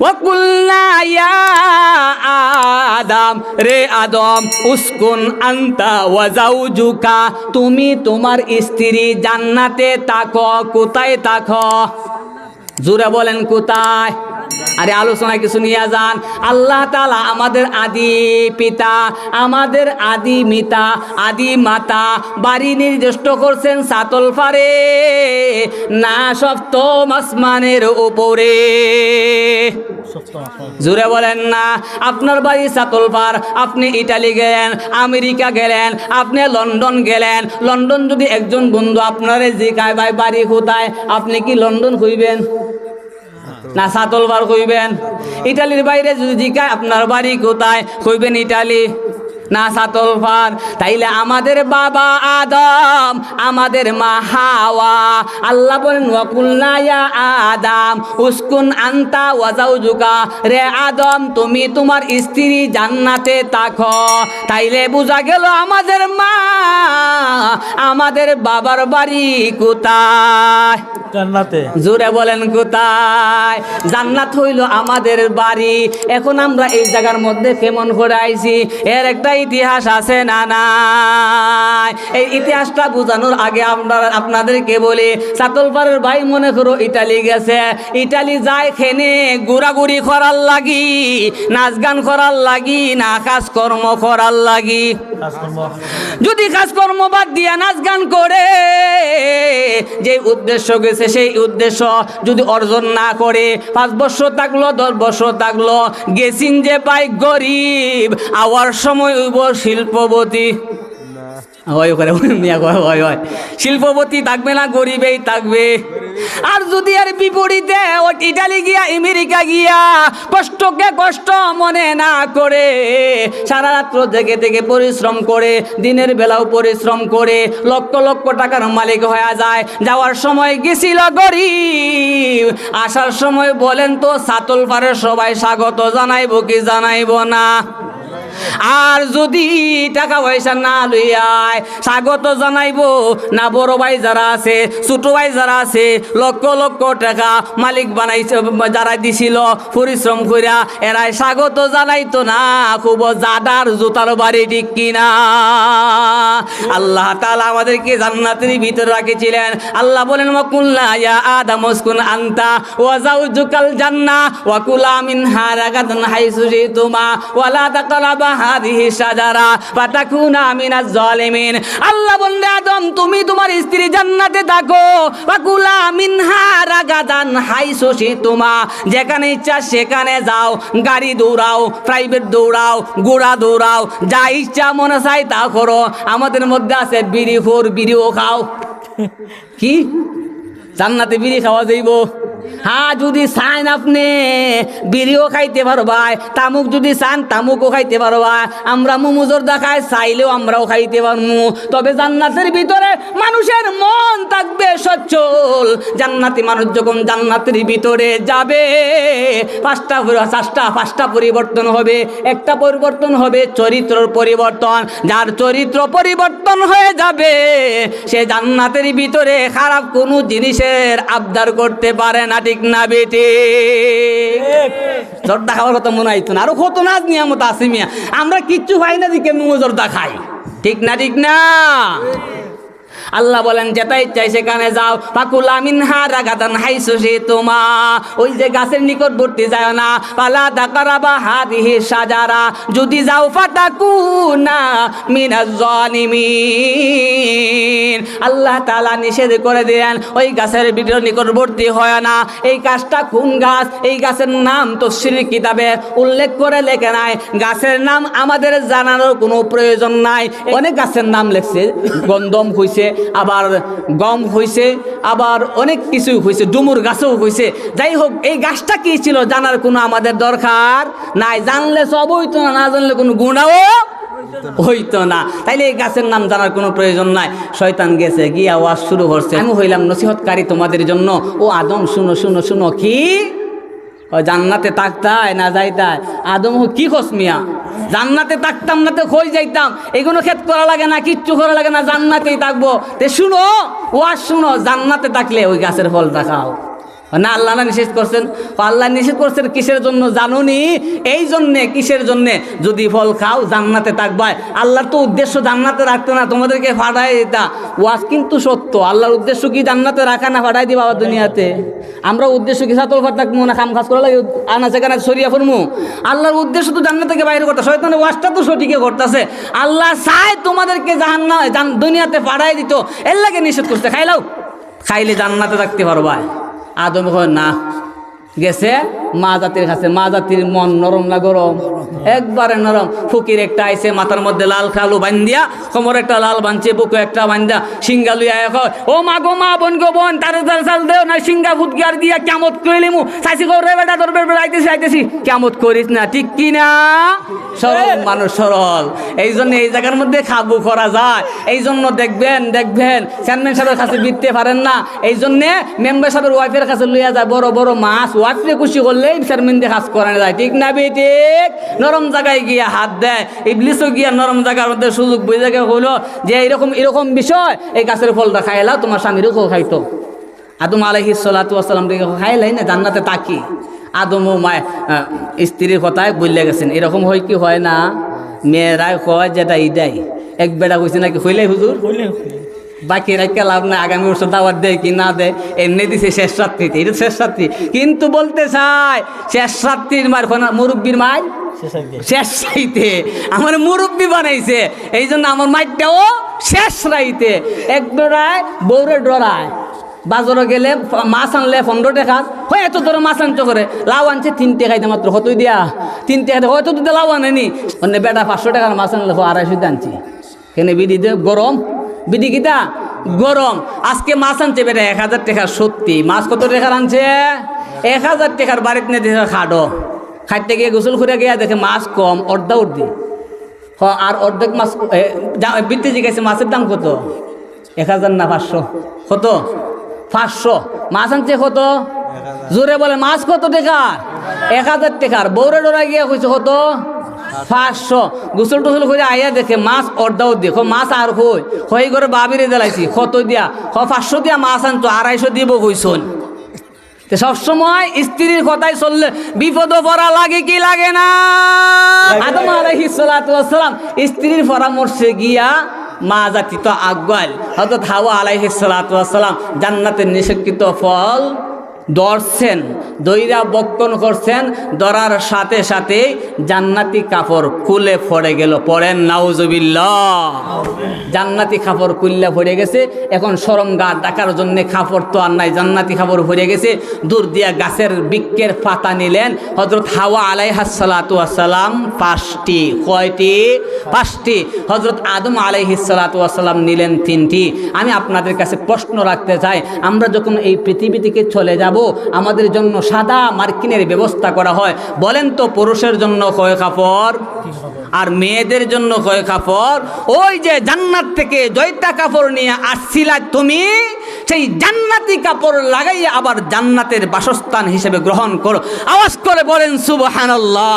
ওয়াকুল্লা ইয়া আদাম রে আদম উস্কুন আন্তা ওয়াজাউজুকা তুমি তোমার স্ত্রী জান্নাতে তাক কোথায় তাক জুরে বলেন কোথায়? আরে আলোচনায় কিছু নিয়ে যান। আল্লাহ তালা আমাদের আদি পিতা, আমাদের আদি মিতা, আদি মাতা, বাড়ি নির্দিষ্ট করছেন সাতল ফারে, না সপ্তম আসমানের উপরে। জুড়ে বলেন না, আপনার বাড়ি সাতলপার আপনি ইটালি গেলেন, আমেরিকা গেলেন, আপনি লন্ডন গেলেন, লন্ডন যদি একজন বন্ধু আপনারে জিকায় ভাই, বাড়ি কোথায়? আপনি কি লন্ডন হইবেন না সাতলবার কইবেন? ইটালির বাইরে যদি জিকা আপনার বাড়ি কোথায়? কইবেন ইটালি। না সাতলফার তাইলে আমাদের বাবা আদম, আমাদের মা হাওয়া। আল্লাহ বলেন ইয়া আদম? উস্কুন আন্তা ওয়াজাউজুকা রে আদম, তুমি তোমার স্ত্রী জান্নাতে তাকো তাইলে বোঝা গেল আমাদের মা, আমাদের বাবার বাড়ি কোথায়? জান্নাতে। জোরে বলেন কোথায়? জান্নাত হইল আমাদের বাড়ি। এখন আমরা এই জায়গার মধ্যে কেমন করে আইছি? এর একটা ইতিহাস আছে না নাই? এই ইতিহাসটা বোঝানোর আগে আমরা আপনাদেরকে বলি সাতলপাড়ের ভাই মনে করো ইটালি গেছে। ইটালি যায় খেনে ঘোরাঘুরি করার লাগি, নাচ গান করার লাগি, না কাজকর্ম করার লাগি। যদি কাজকর্ম বাদ দিয়া নাচ গান করে যে উদ্দেশ্য গেছে সেই উদ্দেশ্য যদি অর্জন না করে পাঁচ বছর থাকল দশ বছর থাকল গেছিন যে পাই গরিব আওয়ার সময় হইব শিল্পবতী। হয় করে মিয়া হয় হয় শিল্পপতি থাকবে না গরিবেই থাকবে। আর যদি আর বিপরীতে ইটালি গিয়া, আমেরিকা গিয়া কষ্টকে কষ্ট মনে না করে, সারা রাত্র জেগে থেকে পরিশ্রম করে, দিনের বেলাও পরিশ্রম করে, লক্ষ লক্ষ টাকার মালিক হয়ে যায়। যাওয়ার সময় গেছিল গরিব, আসার সময় বলেন তো, সাতল পারে সবাই স্বাগত জানাইব কি জানাইব না। আর যদি টাকা পয়সা না লইয়ায় স্বাগত জানাইবো। না, বড় ভাই যারা আছে, ছোট ভাই যারা আছে, লক্ষ লক্ষ টাকা মালিক বানাইছে, যারা দিছিল, পরিশ্রম করিয়া এরাই স্বাগত জানাইতো না। খুব জাদার জুতার বাড়ি ঠিক কিনা? আল্লাহ তাআলা আমাদেরকে জান্নাতের ভিতরে রাখেছিলেন। আল্লাহ বলেন, ওয়াকুল্লা ইয়া আদম উসকুন আনতা, ওয়া জাউজুকাল জান্নাহ ওয়া কুলা মিনহা হাদিহি শাজারা ফাতাকুনা মিনাজ জালিমিন। আল্লাহ বলেন আদম, তুমি তোমার স্ত্রী জান্নাতে থাকো। ওয়া কুলা মিনহা রাগাদান, হাইসু শিতুমা যেখানে ইচ্ছা সেখানে যাও, গাড়ি দৌড়াও প্রাইভেট দৌড়াও গোড়া দৌড়াও, যা ইচ্ছা মনে চাই তা করো। আমাদের মধ্যে আছে বিড়ি, ফোর, বিড়িও খাও। কি? জান্নাতে বিড়ি খাওয়া যাইব? হ্যাঁ যদি চান আপনি, বিড়িও খাইতে পারবাই, তামুক যদি চান, তামুকও খাইতে পারবা আমরা মুমুজর দেখায় চাইলেও আমরাও খাইতে পারমু। তবে জান্নাতের ভিতরে মানুষের মন থাকবে সচ্ছল। জান্নাতি মানুষ যখন জান্নাতের ভিতরে যাবে, পাঁচটা চারটা, পাঁচটা পরিবর্তন হবে। একটা পরিবর্তন হবে চরিত্রর পরিবর্তন। যার চরিত্র পরিবর্তন হয়ে যাবে, সে জান্নাতের ভিতরে খারাপ কোনো জিনিসের আবদার করতে পারে না। ঠিক না বেটে। জর্দা খাওয়ার কথা মনে হইতো না। আরও কত নাচ নিয়ামত আছে মিয়া। আমরা কিচ্ছু পাই না দিকে জর্দা খাই। ঠিক না ঠিক না? আল্লাহ বলেন, যেটাই চাই সেখানে যাও। পাকুলা মিনহা রাগাদান, হাইসু সে তোমা ওই যে গাছের নিকটবর্তী যায় না। পালা দাকারাবা হাদিহি সাজারা। যদি যাও ফাতাকু না মিনাজ জালিমিন। আল্লাহ তাআলা নিষেধ করে দিলেন, ওই গাছের ভিতর নিকটবর্তী হয় না। এই গাছটা কোন গাছ? এই গাছের নাম তফসিল কিতাবে উল্লেখ করে লেখে নাই। গাছের নাম আমাদের জানানোর কোনো প্রয়োজন নাই। অনেক গাছের নাম লেখছে, গন্ধম হইছে। আবার গম হইছে, আবার অনেক কিছু হয়েছে ডুমুর গাছও হইছে। যাই হোক, এই গাছটা কি ছিল জানার কোনো আমাদের দরকার নাই। জানলে সব হইতো না না জানলে কোনো গুণাও হইতো না। তাইলে এই গাছের নাম জানার কোনো প্রয়োজন নাই। শয়তান গেছে, গিয়ে আওয়াজ শুরু করছে। আমি হইলাম নসিহতকারী তোমাদের জন্য। ও আদম, শুনো শুনো শুনো, কি জান্নাতে তাকতায় না যাইতায় আদম কি খোঁজ মিয়া? জান্নাতে তাকতাম না তো খোঁজ যাইতাম? এগুলো ক্ষেত করা লাগে না, কিচ্ছু করা লাগে না, জান্নাতেই থাকব। তে শুনো ও আর শুনো, জান্নাতে তাকলে ওই গাছের ফল খাও না, আল্লাহ না নিষেধ করছেন? আল্লাহ নিষেধ করছেন কিসের জন্য? জানুনি? এই জন্যে, কিসের জন্যে? যদি ফল খাও, জান্নাতে থাকবায় আল্লাহর তো উদ্দেশ্য জান্নাতে রাখতো না, তোমাদেরকে ফাটাই দিতা। ওয়াজ কিন্তু সত্য। আল্লাহর উদ্দেশ্য কি জান্নাতে রাখা না ফাটাই দিবা দুনিয়াতে? আমরা উদ্দেশ্য কি সাতল থাকব না খাম খাস করা লাগে? আনা সেখানে সরিয়া ফরমু? আল্লাহর উদ্দেশ্য তো জান্নাত থেকে বাইরে করতে শয়তানের ওয়াজটা তো সঠিকে করতেছে। আল্লাহ চায় তোমাদেরকে জাহান্না দুনিয়াতে ফাটাই দিত। এর লাগে নিষেধ করছে। খাইলাও। খাইলে জান্নাতে থাকতে পারবা আদম না। গেছে? মা জাতির কাছে, মা জাতির মন নরম না গরম? একবারে নরম। ফকির একটা আইছে, মাথার মধ্যে লাল কালো বান্দিয়া কোমর একটা লাল বানছে, বুকে একটা বান্দা সিঙ্গা লুইয়া ও মা গো, মা বোন গো, বোন, তারে চাল দেও না সিঙ্গা ফুট গিয়ার দিয়া কেমত কইলি মু? চাইছি গো, রে বেটা, তোর বেটা আইতেছি আইতেছি। কেমত করিস না, ঠিক কি না? সরল, মানুষ সরল। এই জন্য এই জায়গার মধ্যে খাবু করা যায়। এই জন্য দেখবেন দেখবেন, চেয়ারম্যান সাহেবের কাছে বিকতে পারেন না। এই জন্যে মেম্বার সাহেবের ওয়াইফের কাছে লইয়া যায়, বড় বড় মাছ ওয়াইফে খুশি চেয়ারম্যান দিয়ে কাজ করানো যায়। ঠিক না বেঠিক নরম জায়গায় গিয়া হাত দেয়। ইবলিশও গিয়া নরম জায়গার মধ্যে সুযোগ বুঝে হলো যে এরকম এরকম বিষয়, এই গাছের ফলটা খাইলাও তোমার স্বামীরও খাইতো। আদম আলহি আসসালাম খাইলাই না? জান্নাতে তাকি। আদম ও মায় স্ত্রীর কথায় বললে গেছেন। এরকম হয় কি হয় না? মেয়েরাই কয় যেটা ইদাই এক বেড়া কইছে নাকি? হইলাই হুজুর? বাকি রাখতে লাভ নাই আগামী বছর দাওয়াত দেয় কি না দেয় এমনি দিছে শেষ রাত্রিতে এটা শেষ রাত্রি। কিন্তু বলতে চাই শেষ রাত্রির মার মুরব্বীর মায় শেষ রাইতে। আমার মুরব্বী বানাইছে এই জন্য আমার মাইটাও শেষ রাইতে। এক ডরায় বৌরে ডরায়। বাজারে গেলে মাছ আনলে পনেরো টাকা। হয় এত ধরো মাছ আনতে করে লাউ আনছে তিন টাকাইতে মাত্র হতই দিয়া। তিন টাকা হয়তো দিতে লাউ আনেনি। অন্য বেটা পাঁচশো টাকার মাছ আনলে আড়াইশো আনছি। কেন বিধি দে গরম। বিধি কিতা? গরম। আজকে মাছ আনছে বেটা, এক হাজার টাকা, সত্যি। মাছ কত টাকার আনছে? এক হাজার টাকার বাড়িতে নিয়ে দেখে খাডো খাইতে গিয়ে গোসল করে গিয়ে দেখে মাছ কম, অর্ধা উর্দি হ, আর অর্ধেক মাছ বৃত্তি জিজ্ঞাসা মাছের দাম কত? এক হাজার না পাঁচশো। কত? পাঁচশো। মাছ আনছে কত? জোরে বলে, মাছ কত টাকার? এক হাজার টাকার। বৌরে ডোরা গিয়ে কইছে, কত? পাঁচশো। গোসল টোসল করে আইয়া দেখে, মাছ অর্ধাও দেখো মাছ আর কই হই করে বাবিরে দিলাইছি কত দিয়া হ পাঁচশো দিয়া মাছ আনতো আড়াইশো দিব কইসন সবসময় স্ত্রীর কথাই চললে, বিপদ পড়া লাগে কি লাগে না? আদম আলাইহিস সালাতু ওয়াস সালাম স্ত্রীর পরামর্শে গিয়া মা জাতি তো আগুয়াল, হযরত হাওয়া আলাইহিস সালাতু ওয়াস সালাম জান্নাতের নিষেধকৃত ফল দর্শন, দইরা বক্ষণ করছেন, দরার সাথে সাথে জান্নাতি কাপড় খুলে পড়ে গেল। পড়েন, নাউজুবিল্লাহ। জান্নাতি কাপড় কুল্লা পড়ে গেছে। এখন সরম গা ডাকার জন্যে কাপড় তো আর নাই, জান্নাতি কাপড় পড়ে গেছে। দূর দিয়া গাছের বৃক্ষের পাতা নিলেন। হজরত হাওয়া আলাইহাসালাতু আসসালাম পাঁচটি, কয়টি? পাঁচটি। হজরত আদম আলাইহিসালাতু আসসালাম নিলেন তিনটি। আমি আপনাদের কাছে প্রশ্ন রাখতে চাই, আমরা যখন এই পৃথিবী থেকে চলে যাব আমাদের জন্য সাদা মার্কিনের ব্যবস্থা করা হয়। বলেন তো পুরুষের জন্য কয় কাপড় আর মেয়েদের জন্য কয় কাপড় ওই যে জান্নাত থেকে জয়তা কাপড় নিয়ে আসছিলা তুমি, সেই জান্নাতি কাপড় লাগাইয়া আবার জান্নাতের বাসস্থান হিসেবে গ্রহণ করো। আওয়াজ করে বলেন, সুবহানাল্লাহ।